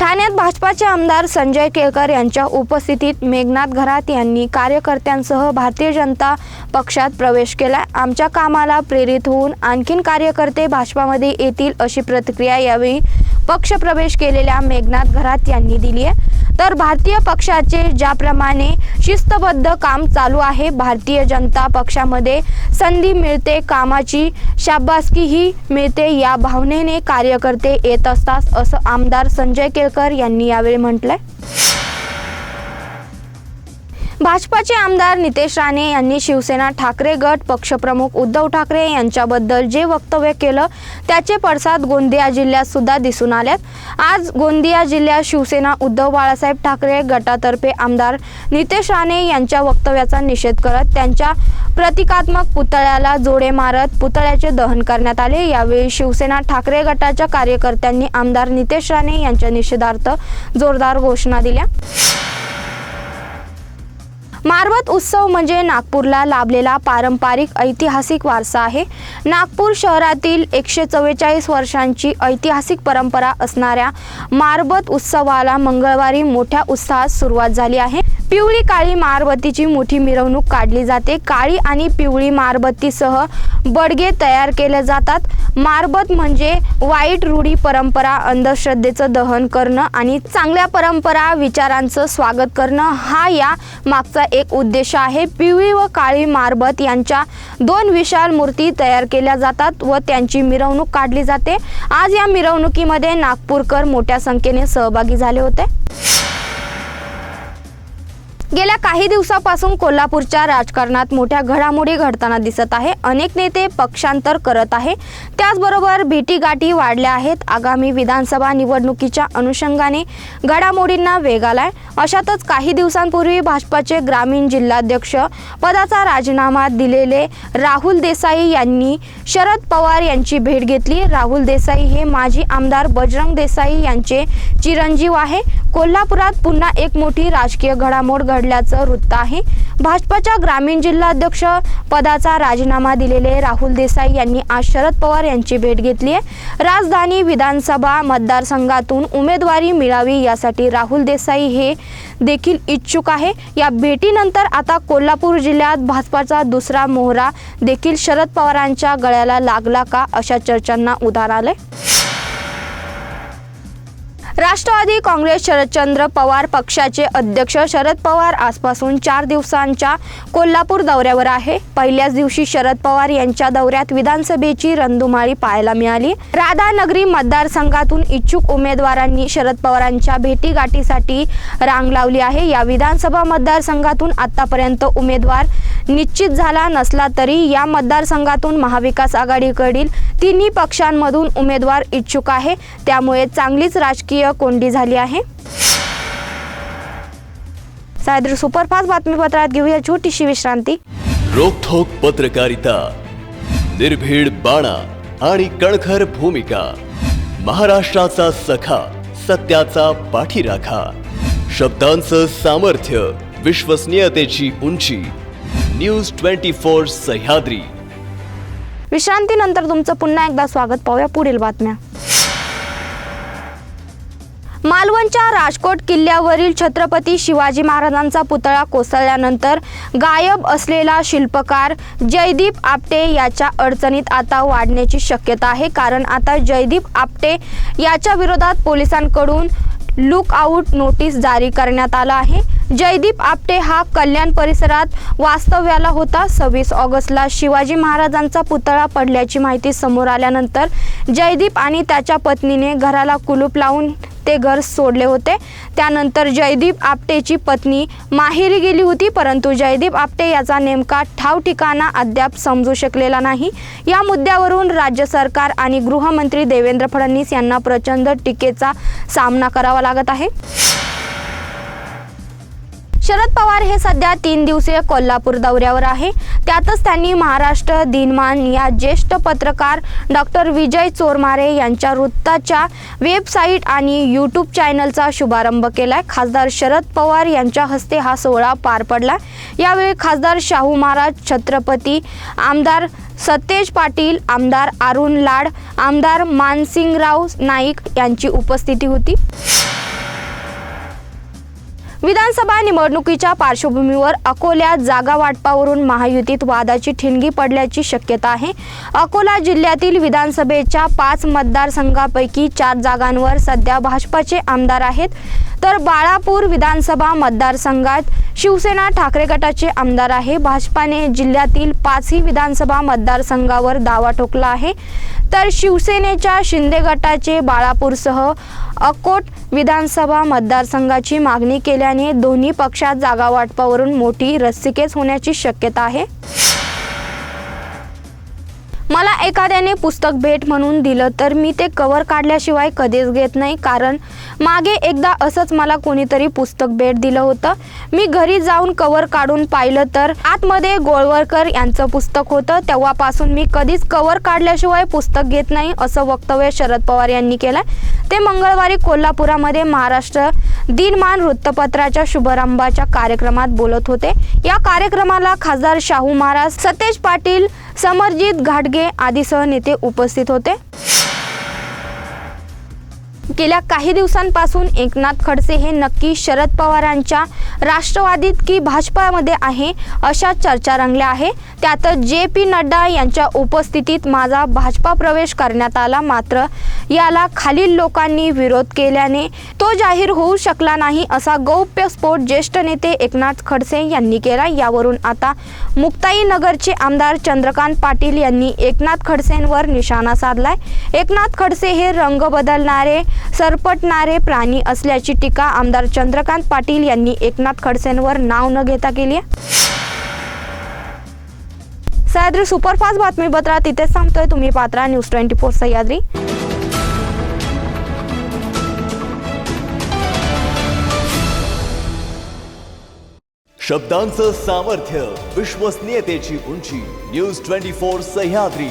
ठाण्यात भाजपाचे आमदार संजय केळकर यांच्या उपस्थितीत मेघनाथ घरात यांनी कार्यकर्त्यांसह भारतीय जनता पक्षात प्रवेश केला. आमच्या कामाला प्रेरित होऊन आणखीन कार्यकर्ते भाजपामध्ये येतील अशी प्रतिक्रिया यावेळी पक्षप्रवेश केलेल्या मेघनाथ घरात यांनी दिली आहे. तर भारतीय पक्षाचे ज्याप्रमाणे शिस्तबद्ध काम चालू आहे भारतीय जनता पक्षामध्ये संधी मिळते कामाची शाबासकीही मिळते या भावनेने कार्यकर्ते येत असतात असं आमदार संजय केळकर यांनी यावेळी म्हटलंय. भाजपाचे आमदार नितेश राणे यांनी शिवसेना ठाकरे गट पक्षप्रमुख उद्धव ठाकरे यांच्याबद्दल जे वक्तव्य केलं त्याचे पडसाद गोंदिया जिल्ह्यात सुद्धा दिसून आल्यात आज गोंदिया जिल्ह्यात शिवसेना उद्धव बाळासाहेब ठाकरे गटातर्फे आमदार नितेश राणे यांच्या वक्तव्याचा निषेध करत त्यांच्या प्रतिकात्मक पुतळ्याला जोडे मारत पुतळ्याचे दहन करण्यात आले. यावेळी शिवसेना ठाकरे गटाच्या कार्यकर्त्यांनी आमदार नितेश राणे यांच्या निषेधार्थ जोरदार घोषणा दिल्या. मारवत उत्सव म्हणजे नागपूरला लाभलेला पारंपरिक ऐतिहासिक वारसा आहे. नागपूर शहरातील एकशे चव्वेचाळीस वर्षांची ऐतिहासिक परंपरा असणाऱ्या मारबत उत्सवाला मंगळवारी मोठ्या उत्साहात सुरुवात झाली आहे. पिवळी काळी मारबतीची मोठी मिरवणूक काढली जाते. काळी आणि पिवळी मारबत्तीसह बडगे तयार केले जातात. मारबत म्हणजे वाईट रूढी परंपरा अंधश्रद्धेचं दहन करणं आणि चांगल्या परंपरा विचारांचं स्वागत करणं हा या मागचा एक उद्देश आहे. पिवळी व काळी मारबत यांच्या दोन विशाल मूर्ती तयार केल्या जातात व त्यांची मिरवणूक काढली जाते. आज या मिरवणुकीमध्ये नागपूरकर मोठ्या संख्येने सहभागी झाले होते. गेल्या काही दिवसापासून कोल्हापूरच्या राजकारणात मोठ्या घडामोडी घडताना दिसत आहे. अनेक नेते पक्षांतर करत आहे. त्याचबरोबर भेटीगाठी वाढल्या आहेत. आगामी विधानसभा निवडणुकीच्या अनुषंगाने घडामोडींना वेग आलाय. अशातच काही दिवसांपूर्वी भाजपाचे ग्रामीण जिल्हाध्यक्ष पदाचा राजीनामा दिलेले राहुल देसाई यांनी शरद पवार यांची भेट घेतली. राहुल देसाई हे माजी आमदार बजरंग देसाई यांचे चिरंजीव आहे. कोल्हापुरात पुन्हा एक मोठी राजकीय घडामोड घडल्याचं वृत्त आहे. भाजपाच्या ग्रामीण जिल्हाध्यक्ष पदाचा राजीनामा दिलेले राहुल देसाई यांनी आज शरद पवार यांची भेट घेतली आहे. राजधानी विधानसभा मतदारसंघातून उमेदवारी मिळावी यासाठी राहुल देसाई हे देखील इच्छुक आहे. या भेटीनंतर आता कोल्हापूर जिल्ह्यात भाजपाचा दुसरा मोहरा देखील शरद पवारांच्या गळ्याला लागला का अशा चर्चांना उधार आहे राष्ट्रवादी काँग्रेस शरदचंद्र पवार पक्षाचे अध्यक्ष शरद पवार आजपासून चार दिवसांच्या कोल्हापूर दौऱ्यावर आहे. पहिल्याच दिवशी शरद पवार यांच्या दौऱ्यात विधानसभेची रंधुमाळी पाहायला मिळाली. राधानगरी मतदारसंघातून इच्छुक उमेदवारांनी शरद पवारांच्या भेटीगाठीसाठी रांग लावली आहे. या विधानसभा मतदारसंघातून आतापर्यंत उमेदवार निश्चित झाला नसला तरी या मतदारसंघातून महाविकास आघाडीकडील तिन्ही पक्षांमधून उमेदवार इच्छुक आहे. त्यामुळे चांगलीच राजकीय कोंडी झाली आहे. सायद्र सुपरफास्ट बातमीपत्रात घेऊया छोटीशी विश्रांती. रोखोक पत्रकारिता निर्भीड बाणा आणि कणखर भूमिका महाराष्ट्राचा सखा सत्याचा पाठीराखा शब्दांचं सामर्थ्य विश्वसनीयतेची उंची न्यूज ट्वेंटी फोर सह्याद्री. विश्रांतीनंतर तुमचं पुन्हा एकदा स्वागत. पाहूया पुढील बातम्या. मालवणच्या राजकोट किल्ल्यावरील छत्रपती शिवाजी महाराजांचा पुतळा कोसळल्यानंतर गायब असलेला शिल्पकार जयदीप आपटे याच्या अडचणीत आता वाढण्याची शक्यता आहे. कारण आता जयदीप आपटे याच्या विरोधात पोलिसांकडून लुकआउट नोटीस जारी करण्यात आला आहे. जयदीप आपटे हा कल्याण परिसरात वास्तव्याला होता. सव्वीस ऑगस्टला शिवाजी महाराजांचा पुतळा पडल्याची माहिती समोर आल्यानंतर जयदीप आणि त्याच्या पत्नीने घराला कुलूप लावून ते घर सोडले होते. त्यानंतर जयदीप आपटेची पत्नी माहेरी गेली होती परंतु जयदीप आपटे याचा नेमका ठाव ठिकाणा अद्याप समजू शकलेला नाही. या मुद्द्यावरून राज्य सरकार आणि गृहमंत्री देवेंद्र फडणवीस यांना प्रचंड टीकेचा सामना करावा लागत आहे. शरद पवार हे सध्या तीन दिवसीय कोल्हापूर दौऱ्यावर आहे. त्यातच त्यांनी महाराष्ट्र दिनमान या ज्येष्ठ पत्रकार डॉक्टर विजय चोरमारे यांच्या वृत्ताच्या वेबसाईट आणि यूट्यूब चॅनलचा शुभारंभ केलाय. खासदार शरद पवार यांच्या हस्ते हा सोहळा पार पडला यावेळी खासदार शाहू महाराज छत्रपती आमदार सतेज पाटील आमदार अरुण लाड आमदार मानसिंगराव नाईक यांची उपस्थिती होती. विधानसभा निवडणुकीच्या पार्श्वभूमीवर अकोल्यात जागा वाटपावरून महायुतीत वादाची ठिणगी पडल्याची शक्यता आहे. अकोला जिल्ह्यातील विधानसभेच्या पाच मतदारसंघापैकी चार जागांवर सध्या भाजपाचे आमदार आहेत. तर बाळापूर विधानसभा मतदारसंघात शिवसेना ठाकरे गटाचे आमदार आहे. भाजपाने जिल्ह्यातील पाचही विधानसभा मतदारसंघावर दावा ठोकला आहे. तर शिवसेनेच्या शिंदे गटाचे बाळापूरसह अकोट विधानसभा मतदारसंघाची मागणी केल्याने दोन्ही पक्षात जागा वाटपावरून मोठी रस्सिकेच होण्याची शक्यता आहे. मला एखाद्याने पुस्तक भेट म्हणून दिलं तर मी ते कवर काढल्याशिवाय कधीच घेत नाही कारण मागे एकदा असंच मला कोणीतरी पुस्तक भेट दिलं होतं. मी घरी जाऊन कवर काढून पाहिलं तर आतमध्ये गोळवरकर यांचं पुस्तक होतं. तेव्हापासून मी कधीच कवर काढल्याशिवाय पुस्तक घेत नाही असं वक्तव्य शरद पवार यांनी केलं ते मंगळवारी कोल्हापुरामध्ये महाराष्ट्र दिनमान वृत्तपत्राच्या शुभारंभाच्या कार्यक्रमात बोलत होते. या कार्यक्रमाला खासदार शाहू महाराज सतेज पाटील समरजित घाटगे आदीसह नेते उपस्थित होते. गेल्या काही दिवसांपासून एकनाथ खडसे हे नक्की शरद पवारांच्या राष्ट्रवादीत की भाजपामध्ये आहे अशा चर्चा रंगल्या आहे. त्यातच जे पी नड्डा यांच्या उपस्थितीत माझा भाजपा प्रवेश करण्यात आला. मात्र याला खालील लोकांनी विरोध केल्याने तो जाहीर होऊ शकला नाही असा गौप्य स्फोट ज्येष्ठ नेते एकनाथ खडसे यांनी केला. यावरून आता मुक्ताईनगरचे आमदार चंद्रकांत पाटील यांनी एकनाथ खडसेंवर निशाणा साधलाय. एकनाथ खडसे हे रंग बदलणारे सरपटणारे प्राणी असल्याची टीका आमदार चंद्रकांत पाटील यांनी एकनाथ खडसेंवर नाव न घेता केली आहे. सह्याद्री सुपरफास्ट बातमीपत्रात इथेच सांगतोय तुम्ही पात्रा न्यूज ट्वेंटी फोर सह्याद्री. शब्दांचं सामर्थ्य विश्वसनीयतेची उंची न्यूज ट्वेंटी फोर सह्याद्री.